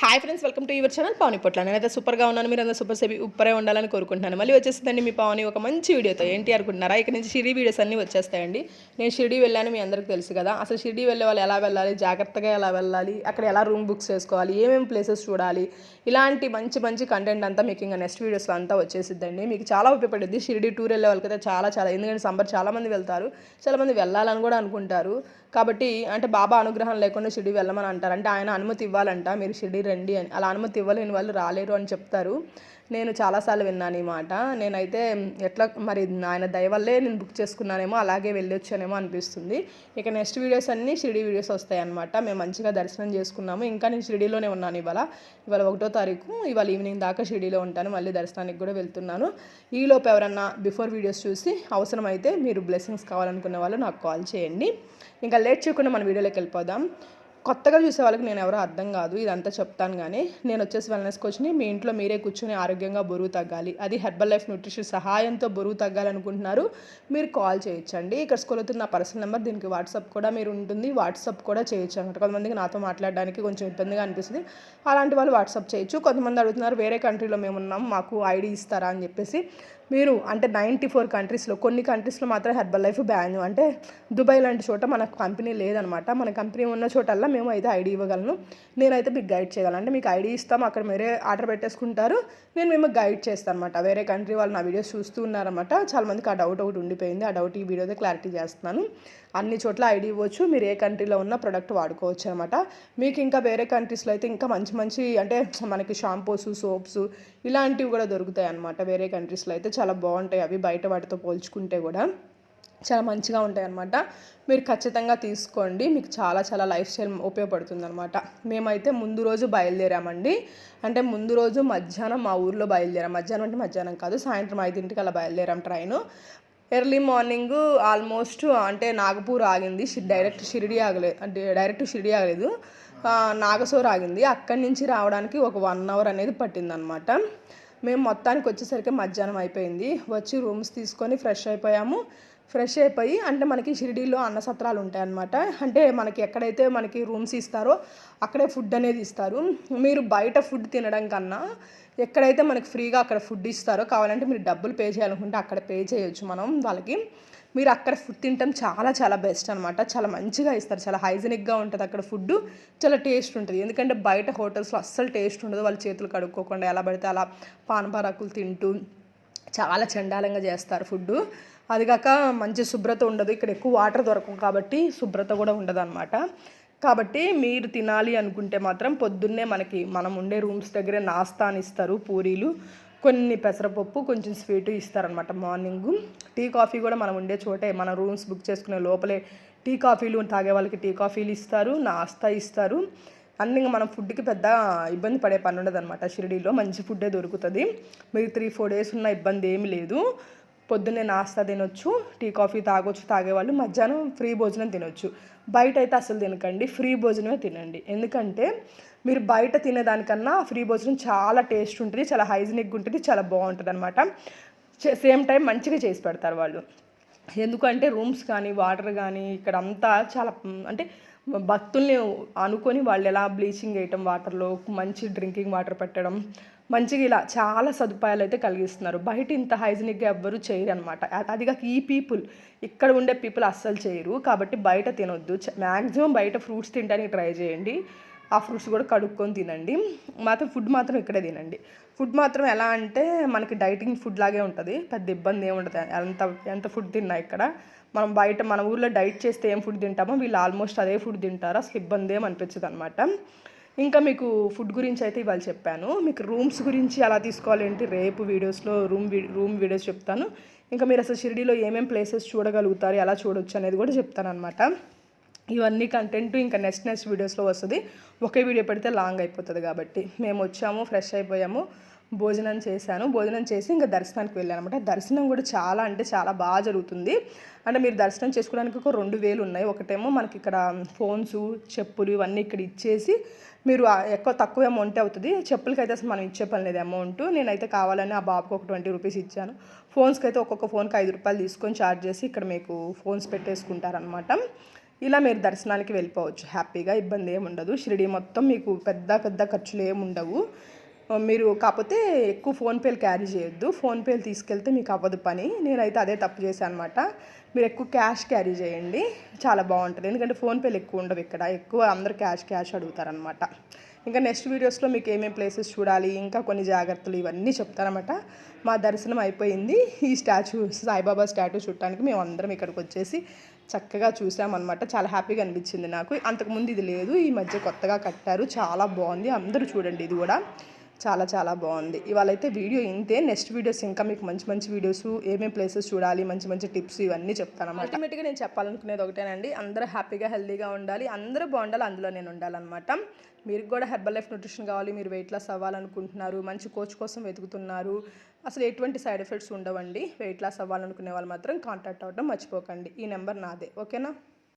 Hi friends welcome to your channel Pavani Potla నేనైతే సూపర్గా ఉన్నాను మీరు అందరూ సూపర్ సేపీ ఉప్పరే ఉండాలని కోరుకుంటున్నాను. మళ్ళీ వచ్చేసిందండి మీ పావని ఒక మంచి వీడియోతో. ఏంటి అనుకుంటున్నారా? ఇక్కడ నుంచి షిరిడి వీడియోస్ అన్నీ వచ్చేస్తాయండి. నేను షిరిడి వెళ్ళాను మీ అందరికీ తెలుసు కదా. అసలు షిరిడి వెళ్ళే వాళ్ళు ఎలా వెళ్ళాలి? జాగ్రత్తగా ఎలా వెళ్ళాలి? అక్కడ ఎలా రూమ్ బుక్స్ చేసుకోవాలి? ఏమేమి ప్లేసెస్ చూడాలి? ఇలాంటి మంచి మంచి కంటెంట్ అంతా మీకు ఇంకా నెక్స్ట్ వీడియోస్లో అంతా వచ్చేసిద్దండి. మీకు చాలా ఉపయోగపడుద్ది. షిరిడి టూర్ వెళ్ళే వాళ్ళకైతే చాలా చాలా ఎందుకంటే సంబర్ చాలామంది వెళ్తారు. చాలామంది వెళ్ళాలని కూడా అనుకుంటారు. కాబట్టి అంటే బాబా అనుగ్రహం లేకుండా షిరిడి వెళ్ళమని అంటారు. అంటే ఆయన అనుమతి ఇవ్వాలంట మీరు షిరిడి రండి అని. అలా అనుమతి ఇవ్వలేని వాళ్ళు రాలేరు అని చెప్తారు. నేను చాలాసార్లు విన్నాను ఈ మాట. నేనైతే ఎట్లా మరి ఆయన దయ వల్లే నేను బుక్ చేసుకున్నానేమో అలాగే వెళ్ళొచ్చానేమో అనిపిస్తుంది. ఇక నెక్స్ట్ వీడియోస్ అన్నీ షిరిడి వీడియోస్ వస్తాయి అనమాట మేము మంచిగా దర్శనం చేసుకున్నాము. ఇంకా నేను షిరిడీలోనే ఉన్నాను ఇవాళ. ఇవాళ ఒకటో తారీఖు ఇవాళ ఈవినింగ్ దాకా షిరిడీలో ఉంటాను. మళ్ళీ దర్శనానికి కూడా వెళ్తున్నాను. ఈలోపు ఎవరన్నా బిఫోర్ వీడియోస్ చూసి అవసరమైతే మీరు బ్లెస్సింగ్స్ కావాలనుకునే వాళ్ళు నాకు కాల్ చేయండి. ఇంకా లేట్ చేయకుండా మన వీడియోలోకి వెళ్ళిపోదాం. కొత్తగా చూసే వాళ్ళకి నేను ఎవరో అర్థం కాదు ఇదంతా చెప్తాను కానీ నేను వచ్చేసి వెల్నెస్ కోచ్ని మీ ఇంట్లో మీరే కూర్చొని ఆరోగ్యంగా బరువు తగ్గాలి. అది హెర్బల్ లైఫ్ న్యూట్రిషన్ సహాయంతో బరువు తగ్గాలనుకుంటున్నారు. మీరు కాల్ చేయొచ్చండి. ఇక్కడ స్కూల్ అవుతుంది నా పర్సనల్ నెంబర్ దీనికి వాట్సాప్ కూడా మీరు ఉంటుంది. వాట్సాప్ కూడా చేయొచ్చు అనమాట కొంతమందికి నాతో మాట్లాడడానికి కొంచెం ఇబ్బందిగా అనిపిస్తుంది. అలాంటి వాళ్ళు వాట్సాప్ చేయొచ్చు. కొంతమంది అడుగుతున్నారు వేరే కంట్రీలో మేము ఉన్నాం మాకు ఐడి ఇస్తారా అని చెప్పేసి. మీరు అంటే నైంటీ ఫోర్ కంట్రీస్లో కొన్ని కంట్రీస్లో మాత్రం హెర్బల్ లైఫ్ బ్యాన్ అంటే దుబాయ్ లాంటి చోట మన కంపెనీ లేదనమాట. మన కంపెనీ ఉన్న చోటల్లా మేము అయితే ఐడి ఇవ్వగలను. నేనైతే మీకు గైడ్ చేయగలను. అంటే మీకు ఐడి ఇస్తాం అక్కడ మీరే ఆర్డర్ పెట్టేసుకుంటారు. నేను మేము గైడ్ చేస్తాను అనమాట వేరే కంట్రీ వాళ్ళు నా వీడియోస్ చూస్తూ ఉన్నారన్నమాట చాలామందికి ఆ డౌట్ ఒకటి ఉండిపోయింది. ఆ డౌట్ ఈ వీడియోతో క్లారిటీ చేస్తున్నాను. అన్ని చోట్ల ఐడి ఇవ్వచ్చు. మీరు ఏ కంట్రీలో ఉన్న ప్రోడక్ట్ వాడుకోవచ్చు అనమాట మీకు ఇంకా వేరే కంట్రీస్లో అయితే ఇంకా మంచి మంచి అంటే మనకి షాంపూస్ సోప్స్ ఇలాంటివి కూడా దొరుకుతాయి అనమాట వేరే కంట్రీస్లో అయితే చాలా బాగుంటాయి. అవి బయట వాటితో పోల్చుకుంటే కూడా చాలా మంచిగా ఉంటాయి అనమాట మీరు ఖచ్చితంగా తీసుకోండి. మీకు చాలా చాలా లైఫ్ స్టైల్ ఉపయోగపడుతుంది అనమాట మేమైతే ముందు రోజు బయలుదేరామండి. అంటే ముందు రోజు మధ్యాహ్నం మా ఊర్లో బయలుదేరాం. మధ్యాహ్నం అంటే మధ్యాహ్నం కాదు సాయంత్రం ఐదింటికి అలా బయలుదేరాం ట్రైన్. ఎర్లీ మార్నింగ్ ఆల్మోస్ట్ అంటే నాగపూర్ ఆగింది. డైరెక్ట్ షిరిడి ఆగలేదు అంటే డైరెక్ట్ షిరిడి ఆగలేదు. నాగసోర్ ఆగింది. అక్కడి నుంచి రావడానికి ఒక వన్ అవర్ అనేది పట్టిందనమాట. మేము మొత్తానికి వచ్చేసరికి మధ్యాహ్నం అయిపోయింది. వచ్చి రూమ్స్ తీసుకొని ఫ్రెష్ అయిపోయాము. ఫ్రెష్ అయిపోయి అంటే మనకి షిరిడీలో అన్న సత్రాలు ఉంటాయన్నమాట. అంటే మనకి ఎక్కడైతే మనకి రూమ్స్ ఇస్తారో అక్కడే ఫుడ్ అనేది ఇస్తారు. మీరు బయట ఫుడ్ తినడం కన్నా ఎక్కడైతే మనకి ఫ్రీగా అక్కడ ఫుడ్ ఇస్తారో కావాలంటే మీరు డబ్బులు పే చేయాలనుకుంటే అక్కడ పే చేయొచ్చు మనం వాళ్ళకి. మీరు అక్కడ ఫుడ్ తినటం చాలా చాలా బెస్ట్ అనమాట చాలా మంచిగా ఇస్తారు. చాలా హైజీనిక్గా ఉంటుంది అక్కడ ఫుడ్ చాలా టేస్ట్ ఉంటుంది. ఎందుకంటే బయట హోటల్స్లో అస్సలు టేస్ట్ ఉండదు. వాళ్ళ చేతులు కడుక్కోకుండా ఎలా పడితే అలా పానపరాకులు తింటూ చాలా చండాలంగా చేస్తారు ఫుడ్ అది కాక మంచి శుభ్రత ఉండదు. ఇక్కడ ఎక్కువ వాటర్ దొరకవు కాబట్టి శుభ్రత కూడా ఉండదు అనమాట కాబట్టి మీరు తినాలి అనుకుంటే మాత్రం పొద్దున్నే మనకి మనం ఉండే రూమ్స్ దగ్గరే నాస్తా అని ఇస్తారు పూరీలు కొన్ని పెసరపప్పు కొంచెం స్వీటు ఇస్తారనమాట మార్నింగ్. టీ కాఫీ కూడా మనం ఉండే చోటే. మన రూమ్స్ బుక్ చేసుకునే లోపలే టీ కాఫీలు తాగే వాళ్ళకి టీ కాఫీలు ఇస్తారు నాస్తా ఇస్తారు. అన్ని మనం ఫుడ్కి పెద్ద ఇబ్బంది పడే పని ఉండదు అనమాట షిరిడీలో మంచి ఫుడ్డే దొరుకుతుంది. మీరు త్రీ ఫోర్ డేస్ ఉన్న ఇబ్బంది ఏమి లేదు. పొద్దున్నే నాస్తా తినొచ్చు టీ కాఫీ తాగొచ్చు తాగేవాళ్ళు మధ్యాహ్నం ఫ్రీ భోజనం తినొచ్చు. బయట అయితే అసలు తినకండి ఫ్రీ భోజనమే తినండి. ఎందుకంటే మీరు బయట తినేదానికన్నా ఫ్రీ భోజనం చాలా టేస్ట్ ఉంటుంది చాలా హైజీనిక్గా ఉంటుంది చాలా బాగుంటుంది అనమాట సేమ్ టైం మంచిగా చేసి పెడతారు వాళ్ళు. ఎందుకంటే రూమ్స్ కానీ వాటర్ కానీ ఇక్కడ అంతా చాలా అంటే భక్తుల్ని అనుకొని వాళ్ళు ఎలా బ్లీచింగ్ వేయటం వాటర్లో మంచి డ్రింకింగ్ వాటర్ పెట్టడం మంచిగా ఇలా చాలా సదుపాయాలు అయితే కలిగిస్తున్నారు. బయట ఇంత హైజీనిక్గా ఎవ్వరూ చేయరు అనమాట అది కాక ఈ పీపుల్ ఇక్కడ ఉండే పీపుల్ అస్సలు చేయరు. కాబట్టి బయట తినొద్దు. మ్యాక్సిమం బయట ఫ్రూట్స్ తినడానికి ట్రై చేయండి. ఆ ఫ్రూట్స్ కూడా కడుక్కొని తినండి. మాత్రం ఫుడ్ మాత్రం ఇక్కడే తినండి. ఫుడ్ మాత్రం ఎలా అంటే మనకి డైటింగ్ ఫుడ్ లాగే ఉంటుంది. పెద్ద ఇబ్బంది ఏమి ఉండదు. ఎంత ఎంత ఫుడ్ తిన్నా ఇక్కడ. మనం బయట మన ఊర్లో డైట్ చేస్తే ఏం ఫుడ్ తింటామో వీళ్ళు ఆల్మోస్ట్ అదే ఫుడ్ తింటారు. అసలు ఇబ్బంది ఏమి అనిపించదు అనమాట ఇంకా మీకు ఫుడ్ గురించి అయితే ఇవాళ చెప్పాను. మీకు రూమ్స్ గురించి ఎలా తీసుకోవాలంటే రేపు వీడియోస్లో రూమ్ రూమ్ వీడియోస్ చెప్తాను. ఇంకా మీరు అసలు షిరిడీలో ఏమేమి ప్లేసెస్ చూడగలుగుతారు? ఎలా చూడొచ్చు అనేది కూడా చెప్తాను అనమాట ఇవన్నీ కంటెంట్ ఇంకా నెక్స్ట్ నెక్స్ట్ వీడియోస్లో వస్తుంది. ఒకే వీడియో పెడితే లాంగ్ అయిపోతుంది కాబట్టి. మేము వచ్చాము ఫ్రెష్ అయిపోయాము భోజనం చేశాను. భోజనం చేసి ఇంకా దర్శనానికి వెళ్ళాను అనమాట దర్శనం కూడా చాలా అంటే చాలా బాగా జరుగుతుంది. అంటే మీరు దర్శనం చేసుకోవడానికి ఒక రెండు వేలు ఉన్నాయి. ఒకటేమో మనకి ఇక్కడ ఫోన్స్ చెప్పులు ఇవన్నీ ఇక్కడ ఇచ్చేసి మీరు ఎక్కువ తక్కువ అమౌంట్ అవుతుంది. చెప్పులకి అయితే అసలు మనం ఇచ్చే పని లేదు అమౌంట్ నేనైతే కావాలని ఆ బాబుకి ఒక ట్వంటీ రూపీస్ ఇచ్చాను. ఫోన్స్కి అయితే ఒక్కొక్క ఫోన్కి ఐదు రూపాయలు తీసుకొని ఛార్జ్ చేసి ఇక్కడ మీకు ఫోన్స్ పెట్టేసుకుంటారనమాట ఇలా మీరు దర్శనానికి వెళ్ళిపోవచ్చు. హ్యాపీగా ఇబ్బంది ఏమి ఉండదు షిరిడి మొత్తం మీకు పెద్ద పెద్ద ఖర్చులు ఏమి ఉండవు మీరు కాకపోతే ఎక్కువ ఫోన్పేలు క్యారీ చేయొద్దు. ఫోన్పేలు తీసుకెళ్తే మీకు అవ్వదు పని. నేనైతే అదే తప్పు చేశాను అనమాట మీరు ఎక్కువ క్యాష్ క్యారీ చేయండి. చాలా బాగుంటుంది. ఎందుకంటే ఫోన్పేలు ఎక్కువ ఉండవు ఇక్కడ. ఎక్కువ అందరు క్యాష్ క్యాష్ అడుగుతారనమాట. ఇంకా నెక్స్ట్ వీడియోస్లో మీకు ఏమేమి ప్లేసెస్ చూడాలి ఇంకా కొన్ని జాగ్రత్తలు ఇవన్నీ చెప్తారనమాట మా దర్శనం అయిపోయింది. ఈ స్టాచ్యూ సాయిబాబా స్టాచ్యూ చూడటానికి మేము అందరం ఇక్కడికి వచ్చేసి చక్కగా చూసామన్నమాట చాలా హ్యాపీగా అనిపించింది నాకు. అంతకుముందు ఇది లేదు. ఈ మధ్య కొత్తగా కట్టారు. చాలా బాగుంది. అందరూ చూడండి ఇది కూడా. చాలా చాలా బాగుంది. ఇవాళ అయితే వీడియో ఇంతే. నెక్స్ట్ వీడియోస్ ఇంకా మీకు మంచి మంచి వీడియోస్ ఏమేమి ప్లేసెస్ చూడాలి మంచి మంచి టిప్స్ ఇవన్నీ చెప్తాను అల్టిమేట్గా నేను చెప్పాలనుకునేది ఒకటేనండి. అందరూ హ్యాపీగా హెల్దీగా ఉండాలి. అందరూ బాగుండాలి. అందులో నేను ఉండాలన్నమాట. మీరు కూడా హెర్బల్ లైఫ్ న్యూట్రిషన్ కావాలి. మీరు వెయిట్ లాస్ అవ్వాలనుకుంటున్నారు. మంచి కోచ్ కోసం వెతుకుతున్నారు. అసలు ఎటువంటి సైడ్ ఎఫెక్ట్స్ ఉండవండి. వెయిట్ లాస్ అవ్వాలనుకునే వాళ్ళు మాత్రం కాంటాక్ట్ అవ్వడం మర్చిపోకండి. ఈ నెంబర్ నాదే. ఓకేనా?